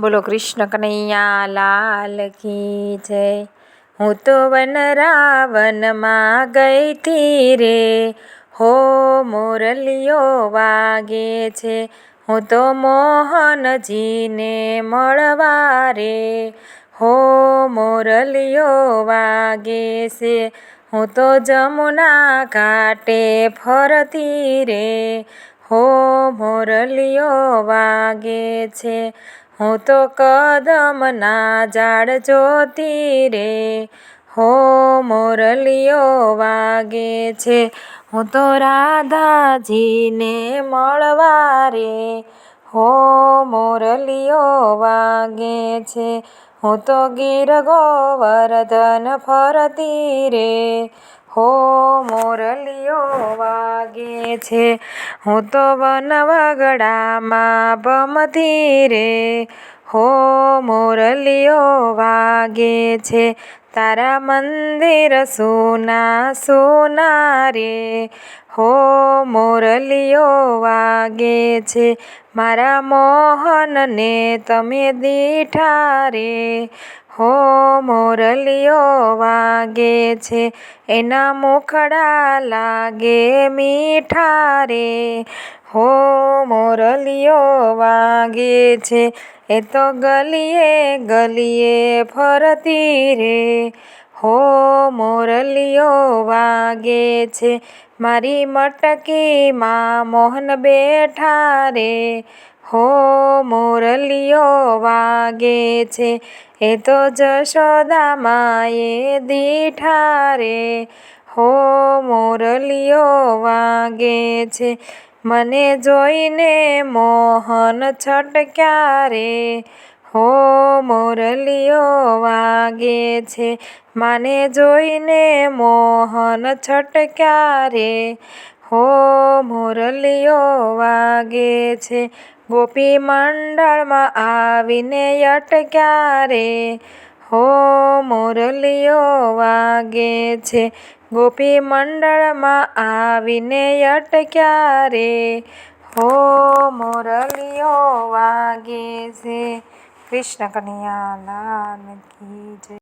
બોલો કૃષ્ણ કનૈયા, લાલ કી જય. હું તો વન રાવનમાં ગઈ તી રે. હો મોરલીઓ વાગે છે. હું તો મોહનજીને મળવા રે. હો મોરલીઓ વાગે છે. હું તો જમુના ઘાટે ફરતી રે. હો મોરલીઓ વાગે છે. હું તો કદમના ઝાડ જોતી રે. હો મોરલીઓ વાગે છે. હું તો રાધાજીને મળવા રે. હો મોરલીઓ વાગે છે. હું તો ગીર ગોવર્ધન ફરતી રે. હો મોરલીઓ વાગે છે. હું તો વનવગડામાં ભમતી રે હો મોરલીઓ વાગે છે. તારા મંદિર સોના સોના રે હો મોરલીઓ વાગે છે. મારા મોહનને તમે દીઠા રે હો મોરલીઓ વાગે છે, એના મુખડા લાગે મીઠા રે. હો મોરલીઓ વાગે છે, એ તો ગલીએ ગલીએ ફરતી રે. હો મોરલીઓ વાગે છે, મારી મટકીમાં મોહન બેઠા રે. હો મોરલીઓ વાગે છે, એ તો જશોદા માએ દીઠા રે હો મોરલીઓ વાગે છે, મને જોઈને મોહન છટક્યા રે હો મોરલીઓ વાગે છે, માને જોઈને મોહન છટક્યા રે હો મોરલીઓ વાગે છે. ગોપી મંડળમાં આવીને અટક્યા રે હો મોરલીઓ વાગે છે. ગોપી મંડળમાં આવીને અટક્યા રે હો મોરલીઓ વાગે છે. કૃષ્ણ કનૈયા લાલ કી જય.